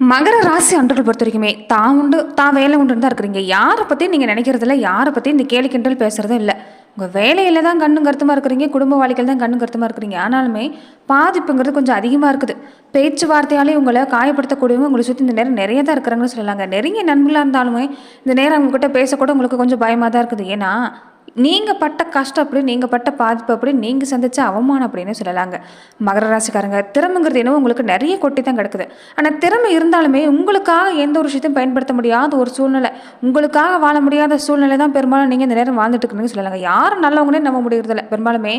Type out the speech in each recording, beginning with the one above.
மகர ராசி அன்றுகள் பொறுத்த வரைக்குமே தான் உண்டு தான் வேலை உண்டு தான் இருக்கிறீங்க. யாரை பற்றி நீங்கள் நினைக்கிறதில்ல யாரை பற்றி இந்த கேலி கிண்டல் பேசுகிறதும் இல்லை. உங்கள் வேலையில் தான் கண்ணும் கருத்துமாக இருக்கிறீங்க குடும்ப வாழ்க்கையில் தான் கண்ணும் கருத்துமாக இருக்கிறீங்க. ஆனாலுமே பாதிப்புங்கிறது கொஞ்சம் அதிகமாக இருக்குது. பேச்சுவார்த்தையாலே உங்களை காயப்படுத்தக்கூடியவங்க உங்களை சுற்றி இந்த நேரம் நிறைய தான் இருக்கிறாங்கன்னு சொல்லலாங்க. நெருங்கிய நண்பர்களாக இருந்தாலுமே இந்த நேரம் அவங்ககிட்ட பேசக்கூட உங்களுக்கு கொஞ்சம் பயமாக தான் இருக்குது. ஏன்னா நீங்கள் பட்ட கஷ்டம் அப்படி நீங்கள் பட்ட பாதிப்பு அப்படி நீங்கள் சந்தித்த அவமானம் அப்படின்னு சொல்லலாங்க. மகர ராசிக்காரங்க திறமைங்கிறது என்னவோ உங்களுக்கு நிறைய கொட்டி தான் கிடக்குது. ஆனால் திறமை இருந்தாலுமே உங்களுக்காக எந்த ஒரு விஷயத்தையும் பயன்படுத்த முடியாத ஒரு சூழ்நிலை உங்களுக்காக வாழ முடியாத சூழ்நிலை தான் பெரும்பாலும் நீங்கள் இந்த நேரம் வாழ்ந்துட்டு இருக்கீங்கன்னு சொல்லலாங்க. யாரும் நல்லவங்களே நம்ப முடியறதில்ல. பெரும்பாலுமே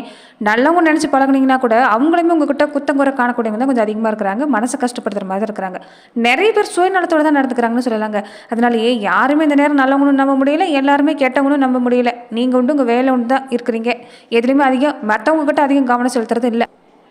நல்லவங்க நினச்சி பழகுனீங்கன்னா கூட அவங்களுமே உங்ககிட்ட குத்தங்குறை காணக்கூடியவங்க தான் கொஞ்சம் அதிகமாக இருக்கிறாங்க. மனசை கஷ்டப்படுத்துகிற மாதிரி தான் இருக்கிறாங்க. நிறைய பேர் சுயநலத்தோட தான் நடந்துக்கிறாங்கன்னு சொல்லலாங்க. அதனாலேயே யாருமே இந்த நேரம் நல்லவங்களும் நம்ப முடியல எல்லாருமே கெட்டவங்களும் நம்ப முடியல. நீங்கள் உண்டு உங்கள் வேலை உண்டு தான் இருக்கிறீங்க. எதுலேயுமே அதிகம் மற்றவங்க கிட்ட அதிகம் கவனம் செலுத்துறது இல்லை.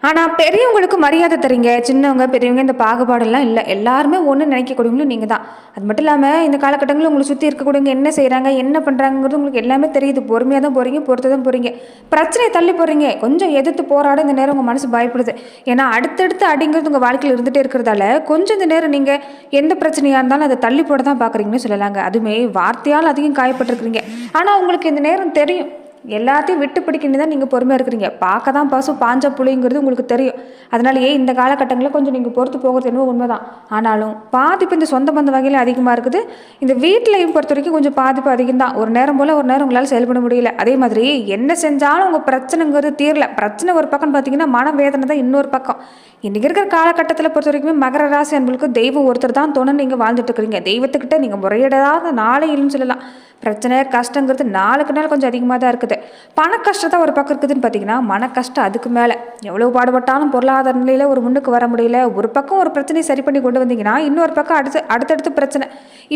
ஆனால் பெரியவங்களுக்கு மரியாதை தரீங்க சின்னவங்க பெரியவங்க இந்த பாகுபாடெல்லாம் இல்லை. எல்லாருமே ஒன்று நினைக்கக்கூடியவங்களும் நீங்கள் தான். அது மட்டும் இல்லாமல் இந்த காலகட்டங்களில் உங்களை சுற்றி இருக்கக்கூடியவங்க என்ன செய்கிறாங்க என்ன பண்ணுறாங்கிறது உங்களுக்கு எல்லாமே தெரியுது. பொறுமையாக தான் போகிறீங்க பொறுத்து தான் போகிறீங்க பிரச்சனையை தள்ளி போகிறீங்க கொஞ்சம் எதிர்த்து போராட இந்த நேரம் உங்கள் மனசு பயப்படுது. ஏன்னா அடுத்தடுத்து அடிங்கிறது உங்கள் வாழ்க்கையில் இருந்துகிட்டே இருக்கிறதால கொஞ்சம் இந்த நேரம் நீங்கள் எந்த பிரச்சனையாக இருந்தாலும் அதை தள்ளி போட தான் பார்க்குறீங்கன்னு சொல்லலாங்க. அதுவுமே வார்த்தையால் அதிகம் காயப்பட்டிருக்கிறீங்க. ஆனால் உங்களுக்கு இந்த நேரம் தெரியும். எல்லாத்தையும் விட்டு பிடிக்கணும் தான் நீங்கள் பொறுமையாக இருக்கிறீங்க. பார்க்க தான் பசு பாஞ்ச புளிங்கிறது உங்களுக்கு தெரியும். அதனாலேயே இந்த காலகட்டங்களில் கொஞ்சம் நீங்கள் பொறுத்து போகிறது என்னவோ உண்மைதான். ஆனாலும் பாதிப்பு இந்த சொந்த பந்த வகையில் அதிகமாக இருக்குது. இந்த வீட்டிலையும் பொறுத்த வரைக்கும் கொஞ்சம் பாதிப்பு அதிகம் தான் ஒரு நேரம் போல் ஒரு நேரம் உங்களால் செயல்பட முடியல. அதே மாதிரி என்ன செஞ்சாலும் உங்கள் பிரச்சனைங்கிறது தீரல. பிரச்சனை ஒரு பக்கம் பார்த்தீங்கன்னா மனவேதனை தான் இன்னொரு பக்கம். இன்றைக்கி இருக்கிற காலகட்டத்தில் பொறுத்த வரைக்குமே மகர ராசி அன்புக்கு தெய்வம் ஒருத்தர் தான் தோணு நீங்கள் வாழ்ந்துட்டு இருக்கிறீங்க. தெய்வத்துக்கிட்ட நீங்கள் முறையிடாத நாளே இல்லைன்னு சொல்லலாம். பிரச்சனை கஷ்டங்கிறது நாளுக்கு நாள் கொஞ்சம் அதிகமாக தான் இருக்குது. பண கஷ்டம் ஒரு பக்கம் இருக்குதுன்னு பார்த்தீங்கன்னா மன கஷ்டம் அதுக்கு மேலே. எவ்வளோ பாடுபட்டாலும் பொருளாதார நிலையில் ஒரு முன்னுக்கு வர முடியல. ஒரு பக்கம் ஒரு பிரச்சனையை சரி பண்ணி கொண்டு வந்தீங்கன்னா இன்னொரு பக்கம் அடுத்து அடுத்தடுத்து பிரச்சனை.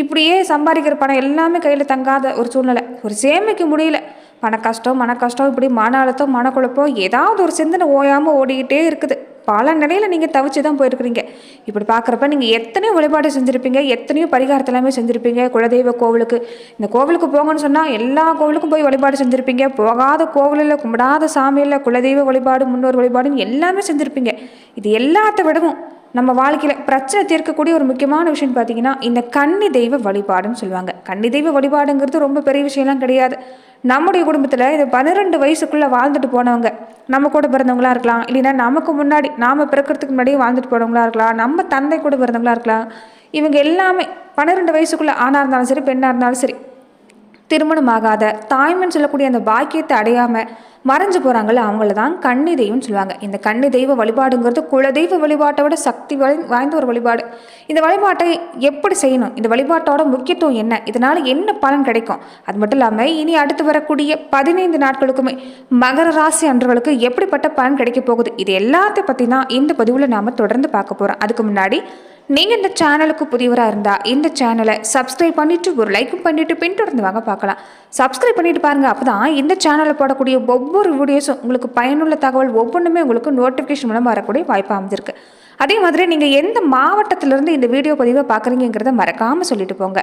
இப்படியே சம்பாதிக்கிற பணம் எல்லாமே கையில் தங்காத ஒரு சூழ்நிலை. ஒரு சேமிக்க முடியல. பண கஷ்டம் மன கஷ்டம் இப்படி மன அழுத்தம் மனக்குழப்பம் ஏதாவது ஒரு சிந்தனை ஓயாமல் ஓடிக்கிட்டே இருக்குது. பல நிலையில் நீங்கள் தவிச்சு தான் போயிருக்கிறீங்க. இப்படி பார்க்குறப்ப நீங்கள் எத்தனையோ வழிபாடு செஞ்சுருப்பீங்க எத்தனையோ பரிகாரத்தை எல்லாமே செஞ்சுருப்பீங்க. குலதெய்வ கோவிலுக்கு இந்த கோவிலுக்கு போங்கன்னு சொன்னால் எல்லா கோவிலுக்கும் போய் வழிபாடு செஞ்சுருப்பீங்க. போகாத கோவிலில் கும்பிடாத சாமியில் குலதெய்வ வழிபாடு முன்னோர் வழிபாடுன்னு எல்லாமே செஞ்சுருப்பீங்க. இது எல்லாத்த விடவும் நம்ம வாழ்க்கையில் பிரச்சனை தீர்க்கக்கூடிய ஒரு முக்கியமான விஷயம் பார்த்தீங்கன்னா இந்த கன்னி தெய்வ வழிபாடுன்னு சொல்லுவாங்க. கன்னி தெய்வ வழிபாடுங்கிறது ரொம்ப பெரிய விஷயம்லாம் கிடையாது. நம்முடைய குடும்பத்தில் இது பன்னிரெண்டு வயசுக்குள்ளே வாழ்ந்துட்டு போனவங்க நம்ம கூட பிறந்தவங்களா இருக்கலாம். இல்லைன்னா நமக்கு முன்னாடி நாம் பிறக்கிறதுக்கு முன்னாடியே வாழ்ந்துட்டு போனவங்களா இருக்கலாம். நம்ம தந்தை கூட பிறந்தவங்களா இருக்கலாம். இவங்க எல்லாமே பன்னிரெண்டு வயசுக்குள்ளே ஆணாக இருந்தாலும் சரி பெண்ணாக இருந்தாலும் சரி திருமணமாகாத தாய்மன் சொல்லக்கூடிய அந்த பாக்கியத்தை அடையாமல் மறைஞ்சு போகிறாங்கள அவங்கள தான் கன்னி தெய்வம்னு சொல்லுவாங்க. இந்த கன்னி தெய்வ வழிபாடுங்கிறது குலதெய்வ வழிபாட்டை விட சக்தி வாய்- வாய்ந்த ஒரு வழிபாடு. இந்த வழிபாட்டை எப்படி செய்யணும்? இந்த வழிபாட்டோட முக்கியத்துவம் என்ன? இதனால் என்ன பலன் கிடைக்கும்? அது மட்டும் இல்லாமல் இனி அடுத்து வரக்கூடிய பதினைந்து நாட்களுக்குமே மகர ராசி அன்றவர்களுக்கு எப்படிப்பட்ட பலன் கிடைக்க போகுது? இது எல்லாத்தையும் பற்றினா இந்த பதிவில் நாம் தொடர்ந்து பார்க்க போகிறோம் அதுக்கு முன்னாடி நீங்கள் இந்த சேனலுக்கு புதியவராக இருந்தால் இந்த சேனலை சப்ஸ்கிரைப் பண்ணிவிட்டு ஒரு லைக்கும் பண்ணிவிட்டு பின்தொடர்ந்து வாங்க பார்க்கலாம். சப்ஸ்கிரைப் பண்ணிட்டு பாருங்கள் அப்போ தான் இந்த சேனலில் போடக்கூடிய ஒவ்வொரு வீடியோஸும் உங்களுக்கு பயனுள்ள தகவல் ஒவ்வொன்றுமே உங்களுக்கு நோட்டிஃபிகேஷன் மூலம் வரக்கூடிய வாய்ப்பு அமைஞ்சிருக்கு. அதே மாதிரி நீங்கள் எந்த மாவட்டத்திலேருந்து இந்த வீடியோ பதிவை பார்க்குறீங்கிறத மறக்காமல் சொல்லிட்டு போங்க.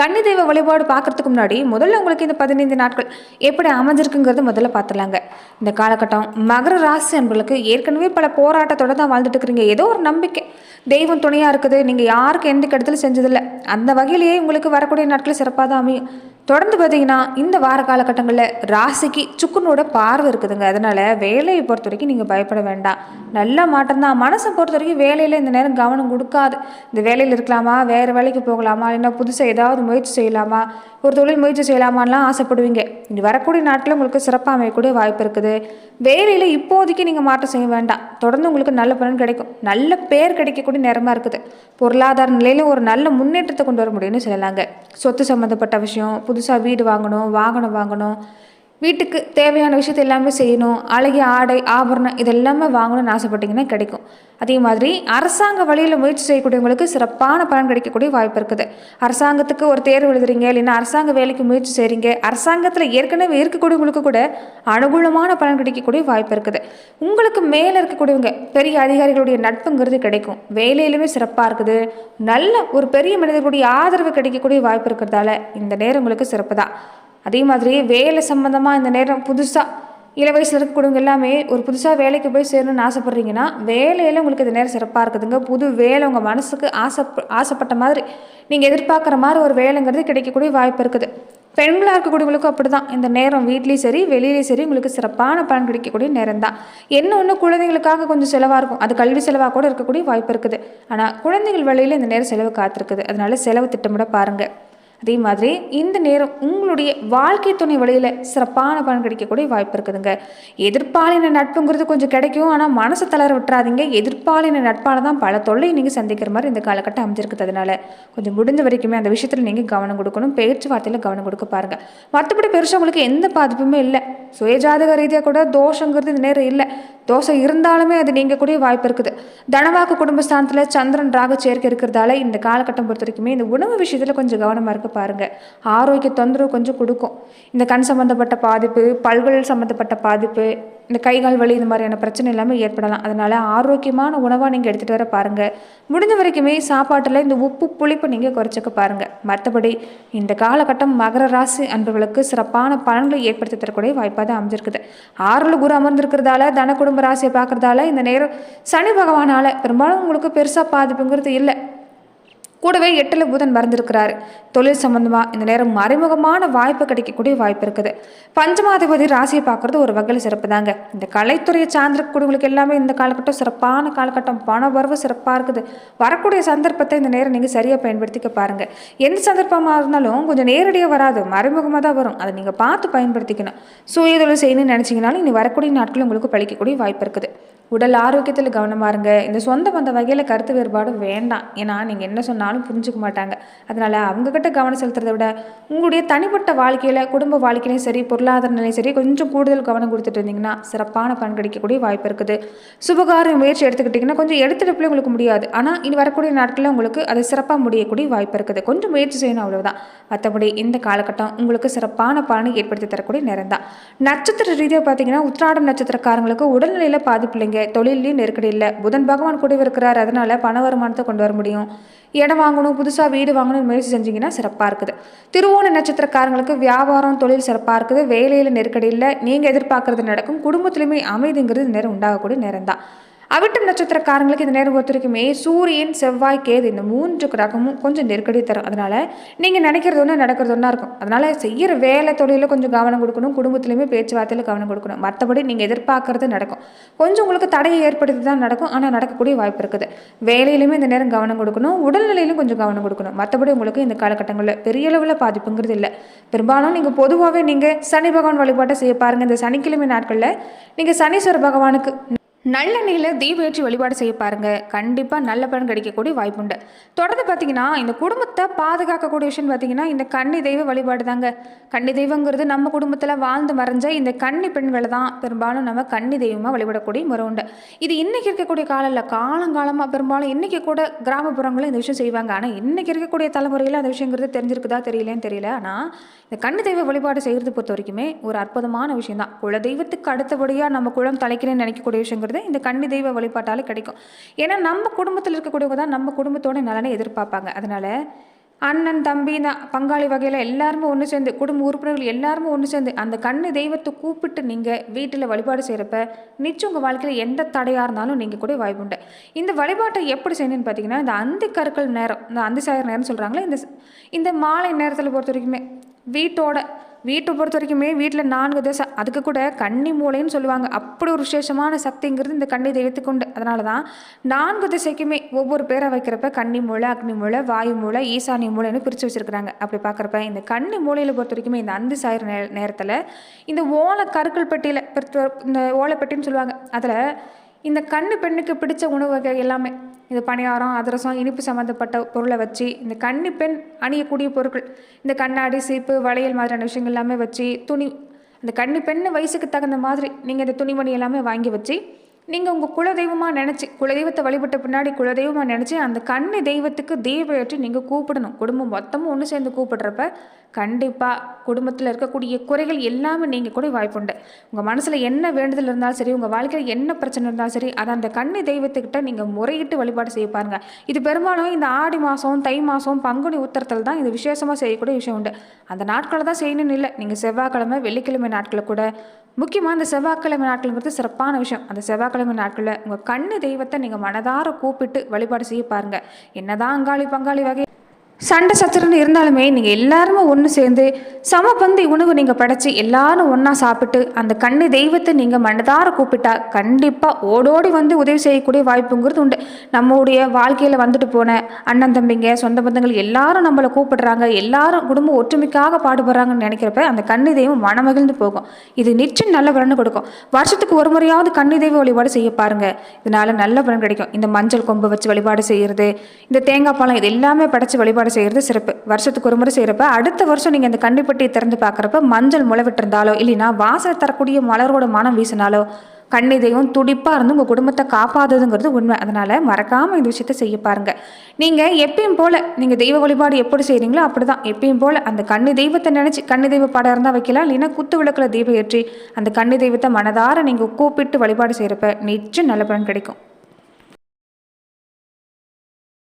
கன்னி தெய்வ வழிபாடு பார்க்கறதுக்கு முன்னாடி முதல்ல உங்களுக்கு இந்த பதினைந்து நாட்கள் எப்படி அமைஞ்சிருக்குங்கிறது முதல்ல பார்த்துலாங்க இந்த காலகட்டம் மகர ராசி அன்பர்களுக்கு ஏற்கனவே பல போராட்டத்தோட தான் வாழ்ந்துட்டு இருக்கிறீங்க. ஏதோ ஒரு நம்பிக்கை. தெய்வம் துணையாக இருக்குது. நீங்கள் யாருக்கு எந்த கெடுதலும் செஞ்சதில்லை. அந்த வகையிலேயே உங்களுக்கு வரக்கூடிய நாட்கள் சிறப்பாக தான் அமையும். தொடர்ந்து பார்த்தீங்கன்னா இந்த வார காலகட்டங்களில் ராசிக்கு சுக்குனோட பார்வை இருக்குதுங்க. அதனால் வேலையை பொறுத்த வரைக்கும் நீங்கள் பயப்பட வேண்டாம். நல்ல மாற்றம்தான் மனசை பொறுத்த வரைக்கும் வேலையில் இந்த நேரம் கவனம் கொடுக்காது. இந்த வேலையில் இருக்கலாமா? வேறு வேலைக்கு போகலாமா? இல்லைன்னா புதுசாக ஏதாவது முயற்சி செய்யலாமா? ஒரு தொழில் முயற்சி செய்யலாமான்லாம் ஆசைப்படுவீங்க. இனி வரக்கூடிய நாட்டில் உங்களுக்கு சிறப்பாக அமையக்கூடிய வாய்ப்பு இருக்குது. வேலையில் இப்போதைக்கு நீங்கள் மாற்றம் செய்ய வேண்டாம். தொடர்ந்து உங்களுக்கு நல்ல பலன் கிடைக்கும். நல்ல பேர் கிடைக்கக்கூடிய நேரமாக இருக்குது. பொருளாதார நிலையில் ஒரு நல்ல முன்னேற்றத்தை கொண்டு வர முடியும்னு சொல்லலாங்க. சொத்து சம்மந்தப்பட்ட விஷயம் புதுசாக வீடு வாங்கணும் வாகனம் வாங்கணும் வீட்டுக்கு தேவையான விஷயத்தை எல்லாமே செய்யணும் அழகிய ஆடை ஆபரணம் இதெல்லாமே வாங்கணும்னு ஆசைப்பட்டீங்கன்னா கிடைக்கும். அதே மாதிரி அரசாங்க வழியில் முயற்சி செய்யக்கூடியவங்களுக்கு சிறப்பான பலன் கிடைக்கக்கூடிய வாய்ப்பு இருக்குது. அரசாங்கத்துக்கு ஒரு தேர்வு எழுதுறீங்க இல்லைன்னா அரசாங்க வேலைக்கு முயற்சி செய்கிறீங்க அரசாங்கத்தில் ஏற்கனவே இருக்கக்கூடியவங்களுக்கு கூட அனுகூலமான பலன் கிடைக்கக்கூடிய வாய்ப்பு இருக்குது. உங்களுக்கு மேலே இருக்கக்கூடியவங்க பெரிய அதிகாரிகளுடைய நட்புங்கிறது கிடைக்கும். வேலையிலுமே சிறப்பாக இருக்குது. நல்ல ஒரு பெரிய மனிதர்களுடைய ஆதரவு கிடைக்கக்கூடிய வாய்ப்பு இருக்கிறதால இந்த நேரம் உங்களுக்கு சிறப்பு தான் அதே மாதிரி வேலை சம்மந்தமாக இந்த நேரம் புதுசாக இள வயசில் இருக்கக்கூடியவங்க எல்லாமே ஒரு புதுசாக வேலைக்கு போய் சேரணும்னு ஆசைப்பட்றீங்கன்னா வேலையில் உங்களுக்கு இந்த நேரம் சிறப்பாக இருக்குதுங்க. புது வேலை உங்கள் மனசுக்கு ஆசை ஆசைப்பட்ட மாதிரி நீங்கள் எதிர்பார்க்குற மாதிரி ஒரு வேலைங்கிறது கிடைக்கக்கூடிய வாய்ப்பு இருக்குது. பெண்களாக இருக்கக்கூடியவங்களுக்கும் அப்படி தான் இந்த நேரம் வீட்லேயும் சரி வெளியிலையும் சரி உங்களுக்கு சிறப்பான பலன் கிடைக்கக்கூடிய நேரம் தான் என்ன ஒன்று குழந்தைகளுக்காக கொஞ்சம் செலவாக இருக்கும். அது கல்வி செலவாக கூட இருக்கக்கூடிய வாய்ப்பு இருக்குது. ஆனால் குழந்தைகள் வழியில் இந்த நேரம் செலவு காத்திருக்குது. அதனால செலவு திட்டமிட பாருங்கள் அதே மாதிரி இந்த நேரம் உங்களுடைய வாழ்க்கை துணை வழியில் சிறப்பான பலன் கிடைக்கக்கூடிய வாய்ப்பு இருக்குதுங்க. எதிர்ப்பாலின நட்புங்கிறது கொஞ்சம் கிடைக்கும். ஆனால் மனசு தளர விட்டுறாதீங்க. எதிர்ப்பாலின நட்பால் தான் பல தொல்லை நீங்கள் சந்திக்கிற மாதிரி இந்த காலகட்டம் அமைஞ்சிருக்குது அதனால. கொஞ்சம் முடிஞ்ச வரைக்குமே அந்த விஷயத்தில் நீங்கள் கவனம் கொடுக்கணும். பேச்சுவார்த்தையில் கவனம் கொடுக்க பாருங்கள் மற்றபடி பெருசாக உங்களுக்கு எந்த பாதிப்புமே இல்லை. சுயஜாதக ரீதியாக கூட தோஷங்கிறது இந்த நேரம் இல்லை. தோசை இருந்தாலுமே அது நீங்கக்கூடிய வாய்ப்பு இருக்குது. தனவாக்கு குடும்பஸ்தானத்தில் சந்திரன் ராக சேர்க்கை இருக்கிறதால இந்த காலகட்டம் பொறுத்த வரைக்குமே இந்த உணவு விஷயத்தில் கொஞ்சம் கவனமாக இருக்க பாருங்கள் ஆரோக்கிய தொந்தரவு கொஞ்சம் கொடுக்கும். இந்த கண் சம்மந்தப்பட்ட பாதிப்பு பல்கள் சம்மந்தப்பட்ட பாதிப்பு இந்த கை கால் வலி இந்த மாதிரியான பிரச்சனை எல்லாமே ஏற்படலாம். அதனால் ஆரோக்கியமான உணவாக நீங்கள் எடுத்துகிட்டு வர பாருங்கள் முடிஞ்ச வரைக்குமே சாப்பாட்டில் இந்த உப்பு புளிப்பு நீங்கள் குறைச்சிக்க பாருங்கள் மற்றபடி இந்த காலகட்டம் மகர ராசி அன்பர்களுக்கு சிறப்பான பலன்களை ஏற்படுத்தி தரக்கூடிய வாய்ப்பாக தான் அமைஞ்சிருக்குது. ஆறுல குரு அமர்ந்திருக்கிறதால தன குடும்ப ராசியை பார்க்குறதால இந்த நேரம் சனி பகவானால் பெரும்பாலும் உங்களுக்கு பெருசாக பாதிப்புங்கிறது இல்லை. கூடவே எட்டில் புதன் மறந்துருக்கிறாரு தொழில் சம்பந்தமாக இந்த நேரம் மறைமுகமான வாய்ப்பு கிடைக்கக்கூடிய வாய்ப்பு இருக்குது. பஞ்சமாதிபதி ராசியை பார்க்குறது ஒரு வகையில் சிறப்பு தாங்க இந்த கலைத்துறையை சார்ந்திருக்கக்கூடியவங்களுக்கு எல்லாமே இந்த காலகட்டம் சிறப்பான காலகட்டம். பண வரவு சிறப்பாக இருக்குது. வரக்கூடிய சந்தர்ப்பத்தை இந்த நேரம் நீங்கள் சரியாக பயன்படுத்திக்க பாருங்கள் எந்த சந்தர்ப்பமாக இருந்தாலும் கொஞ்சம் நேரடியாக வராது. மறைமுகமாக தான் வரும். அதை நீங்கள் பார்த்து பயன்படுத்திக்கணும். சுயதொழில் செய்யணும்னு நினச்சிங்கனாலும் இனி வரக்கூடிய நாட்கள் உங்களுக்கு பழிக்கக்கூடிய வாய்ப்பு இருக்குது. உடல் ஆரோக்கியத்தில் கவனமாக இருங்க. இந்த சொந்த பந்த வகையில் கருத்து வேறுபாடு வேண்டாம். ஏன்னா நீங்கள் என்ன சொன்னாலும் புரிஞ்சுக்க மாட்டாங்க. அதனால் அவங்கக்கிட்ட கவனம் செலுத்துறதை விட உங்களுடைய தனிப்பட்ட வாழ்க்கையில் குடும்ப வாழ்க்கையிலையும் சரி பொருளாதார நிலையும் சரி கொஞ்சம் கூடுதல் கவனம் கொடுத்துட்டு இருந்தீங்கன்னா சிறப்பான பலன் கிடைக்கக்கூடிய வாய்ப்பு இருக்குது. சுபகார முயற்சி எடுத்துக்கிட்டிங்கன்னா கொஞ்சம் எடுத்துகிட்டு உங்களுக்கு முடியாது. ஆனால் இனி வரக்கூடிய நாட்களில் உங்களுக்கு அது சிறப்பாக முடியக்கூடிய வாய்ப்பு இருக்குது. கொஞ்சம் முயற்சி செய்யணும் அவ்வளோதான் மற்றபடி இந்த காலகட்டம் உங்களுக்கு சிறப்பான பலனை ஏற்படுத்தி தரக்கூடிய நேரம் தான் நட்சத்திர ரீதியாக பார்த்தீங்கன்னா உத்திராடம் நட்சத்திரக்காரங்களுக்கு உடல்நிலையில் பாதிப்பு இல்லைங்க. தொழிலையும் நெருக்கடி இல்லை. புதன் பகவான் கூட இருக்கிறார் அதனால பண வருமானத்தை கொண்டு வர முடியும். இடம் வாங்கணும் புதுசாக வீடு வாங்கணும்னு முயற்சி செஞ்சீங்கன்னா சிறப்பாக இருக்குது. திருவோண நட்சத்திரக்காரங்களுக்கு வியாபாரம் தொழில் சிறப்பாக இருக்குது. வேலையில் நெருக்கடி இல்லை. நீங்கள் எதிர்பார்க்குறது நடக்கும். குடும்பத்துலையுமே அமைதிங்கிறது நேரம் உண்டாகக்கூடிய நேரம் தான் அவிட்டம் நட்சத்திரக்காரங்களுக்கு இந்த நேரம் பொறுத்த வரைக்குமே சூரியன் செவ்வாய் கேது இந்த மூன்று கிரகமும் கொஞ்சம் நெருக்கடி தரும். அதனால் நீங்கள் நினைக்கிறது ஒன்று நடக்கிறது ஒன்றா இருக்கும். அதனால் செய்கிற வேலை தொழிலில் கொஞ்சம் கவனம் கொடுக்கணும். குடும்பத்துலையுமே பேச்சுவார்த்தையில் கவனம் கொடுக்கணும். மற்றபடி நீங்கள் எதிர்பார்க்கறது நடக்கும். கொஞ்சம் உங்களுக்கு தடையை ஏற்படுத்தி தான் நடக்கும். ஆனால் நடக்கக்கூடிய வாய்ப்பு இருக்குது. வேலையிலுமே இந்த நேரம் கவனம் கொடுக்கணும். உடல்நிலையிலும் கொஞ்சம் கவனம் கொடுக்கணும். மற்றபடி உங்களுக்கு இந்த காலகட்டங்களில் பெரிய அளவில் பாதிப்புங்கிறது இல்லை. பெரும்பாலும் நீங்கள் பொதுவாகவே நீங்கள் சனி பகவான் வழிபாட்டை செய்ய பாருங்கள் இந்த சனிக்கிழமை நாட்களில் நீங்கள் சனீஸ்வர பகவானுக்கு நல்லெண்ணெயில் தீபேற்றி வழிபாடு செய்ய பாருங்கள் கண்டிப்பாக நல்ல பலன் கிடைக்கக்கூடிய வாய்ப்புண்டு. தொடர்ந்து பார்த்தீங்கன்னா இந்த குடும்பத்தை பாதுகாக்கக்கூடிய விஷயம் பார்த்தீங்கன்னா இந்த கன்னி தெய்வ வழிபாடு தாங்க கன்னி தெய்வங்கிறது நம்ம குடும்பத்தில் வாழ்ந்து மறைஞ்ச இந்த கன்னி பெண்களை தான் பெரும்பாலும் நம்ம கன்னி தெய்வமாக வழிபடக்கூடிய முறை உண்டு இது இன்றைக்கி இருக்கக்கூடிய காலையில் காலங்காலமாக பெரும்பாலும் இன்றைக்கி கூட கிராமப்புறங்களும் இந்த விஷயம் செய்வாங்க. ஆனால் இன்றைக்கி இருக்கக்கூடிய தலைமுறையில் அந்த விஷயங்கிறது தெரிஞ்சிருக்குதா தெரியலன்னு தெரியல. ஆனால் இந்த கன்னி தெய்வ வழிபாடு செய்கிறது பொறுத்த வரைக்குமே ஒரு அற்புதமான விஷயம் தான் குல தெய்வத்துக்கு அடுத்தபடியாக நம்ம குளம் தலைக்கிறேன்னு நினைக்கக்கூடிய விஷயங்கிறது இந்த கன்னி தெய்வ வழிபாட்டால் கிடைக்கும். ஏன்னா நம்ம குடும்பத்தில் இருக்கக்கூடியவங்க தான் நம்ம குடும்பத்தோட நலனை எதிர்பார்ப்பாங்க. அதனால அண்ணன் தம்பி இந்த பங்காளி வகையில் எல்லாருமே ஒன்று சேர்ந்து குடும்ப உறுப்பினர்கள் எல்லாருமே ஒன்று சேர்ந்து அந்த கண்ணு தெய்வத்தை கூப்பிட்டு நீங்கள் வீட்டில் வழிபாடு செய்கிறப்ப நிச்சயம் உங்கள் வாழ்க்கையில் எந்த தடையாக இருந்தாலும் நீங்கள் கூட வாய்ப்புண்டு இந்த வழிபாட்டை எப்படி செய்யணும்னு பார்த்தீங்கன்னா இந்த அந்தி கற்கள் நேரம் இந்த அந்தி சாயர் நேரம் சொல்கிறாங்களே இந்த இந்த மாலை நேரத்தில் பொறுத்த வரைக்குமே வீட்டோட வீட்டை பொறுத்த வரைக்குமே வீட்டில் நான்கு தேசம் அதுக்கு கூட கன்னி மூலைன்னு சொல்லுவாங்க. அப்படி ஒரு விசேஷமான சக்திங்கிறது இந்த கன்னி தெய்வத்துக்கு உண்டு. அதனால தான் நான்கு திசைக்குமே ஒவ்வொரு பேரை வைக்கிறப்ப கன்னி மூளை அக்னி மூளை வாயு மூளை ஈசானி மூளைன்னு பிரித்து வச்சிருக்கிறாங்க. அப்படி பார்க்குறப்ப இந்த கன்னி மூளையில் பொறுத்த வரைக்குமே இந்த அந்தி சாயிற நே நேரத்தில் இந்த ஓலை கருக்கள் பெட்டியில் இந்த ஓலைப்பட்டின்னு சொல்லுவாங்க. அதில் இந்த கன்னி பெண்ணுக்கு பிடிச்ச உணவு வகை எல்லாமே இந்த பணியாரம் அதிரசம் இனிப்பு சம்மந்தப்பட்ட பொருளை வச்சு இந்த கன்னி பெண் அணியக்கூடிய பொருட்கள் இந்த கண்ணாடி சீப்பு வளையல் மாதிரியான விஷயங்கள் எல்லாமே வச்சு துணி அந்த கன்னி பெண்ணு வயசுக்கு தகுந்த மாதிரி நீங்கள் இந்த துணிமணி எல்லாமே வாங்கி வச்சு நீங்கள் உங்கள் குலதெய்வமாக நினச்சி குலதெய்வத்தை வழிபட்ட பின்னாடி குலதெய்வமாக நினச்சி அந்த கன்னி தெய்வத்துக்கு தீபம் ஏற்றி நீங்கள் கூப்பிடணும். குடும்பம் மொத்தமும் ஒன்று சேர்ந்து கூப்பிடுறப்ப கண்டிப்பாக குடும்பத்தில் இருக்கக்கூடிய குறைகள் எல்லாமே நீங்கள் கூட வாய்ப்புண்டு உங்கள் மனசில் என்ன வேண்டுதல் இருந்தாலும் சரி உங்கள் வாழ்க்கையில் என்ன பிரச்சனை இருந்தாலும் சரி அதை அந்த கண்ணி தெய்வத்துக்கிட்ட நீங்கள் முறையிட்டு வழிபாடு செய்ய பாருங்க. இது பெரும்பாலும் இந்த ஆடி மாதம் தை மாதம் பங்குனி உத்தரத்தில் தான் இது விசேஷமாக செய்யக்கூடிய விஷயம் உண்டு. அந்த நாட்களை தான் செய்யணும்னு இல்லை. நீங்கள் செவ்வாய்க்கிழமை வெள்ளிக்கிழமை நாட்களில் கூட. முக்கியமாக அந்த செவ்வாய்க்கிழமை நாட்களுங்கிறது சிறப்பான விஷயம். அந்த செவ்வாய்க்கிழமை நாட்களில் உங்கள் கண்ணு தெய்வத்தை நீங்கள் மனதார கூப்பிட்டு வழிபாடு செய்ய பாருங்கள் என்னதான் அங்காளி பங்காளி வகை சண்டை சச்சரன்னு இருந்தாலுமே நீங்கள் எல்லாருமே ஒன்று சேர்ந்து சமபந்தி உணவு நீங்கள் படைச்சி எல்லாரும் ஒன்றா சாப்பிட்டு அந்த கண்ணு தெய்வத்தை நீங்கள் மனதார கூப்பிட்டா கண்டிப்பாக ஓடோடி வந்து உதவி செய்யக்கூடிய வாய்ப்புங்கிறது உண்டு. நம்மளுடைய வாழ்க்கையில் வந்துட்டு போன அண்ணன் தம்பிங்க சொந்த பந்தங்கள் எல்லாரும் நம்மளை கூப்பிடுறாங்க. எல்லாரும் குடும்பம் ஒற்றுமைக்காக பாடுபடுறாங்கன்னு நினைக்கிறப்ப அந்த கண்ணு தெய்வம் மனமகிழ்ந்து போகும். இது நிச்சயம் நல்ல பலன் கொடுக்கும். வருஷத்துக்கு ஒரு முறையாவது கண்ணு தெய்வ வழிபாடு செய்ய பாருங்க. இதனால நல்ல பலன் கிடைக்கும். இந்த மஞ்சள் கொம்பு வச்சு வழிபாடு செய்கிறது இந்த தேங்காய் பழம் இது எல்லாமே படைச்சு வழிபாடு செய்கிறது சிறப்பு. வருஷத்துக்கு ஒரு முறை செய்கிறப்ப அடுத்த வருஷம் நீங்கள் இந்த கண்டிப்பட்டியை திறந்து பார்க்குறப்ப மஞ்சள் முளை விட்டிருந்தாலோ இல்லைன்னா வாசனை தரக்கூடிய மலரோட மனம் வீசினாலோ கண்ணி தெய்வம் துடிப்பாக இருந்து உங்கள் குடும்பத்தை காப்பாதுங்கிறது உண்மை. அதனால் மறக்காமல் இந்த விஷயத்தை செய்ய பாருங்கள் நீங்கள் எப்பயும் போல் நீங்கள் தெய்வ வழிபாடு எப்படி செய்கிறீங்களோ அப்படி தான் எப்பயும் போல் அந்த கண்ணி தெய்வத்தை நினச்சி கண்ணி தெய்வ படம் இருந்தால் வைக்கலாம் இல்லைன்னா குத்து விளக்கில் தீபம் ஏற்றி அந்த கண்ணி தெய்வத்தை மனதார நீங்கள் கூப்பிட்டு வழிபாடு செய்கிறப்ப நிச்சயம் நல்ல பலன் கிடைக்கும்.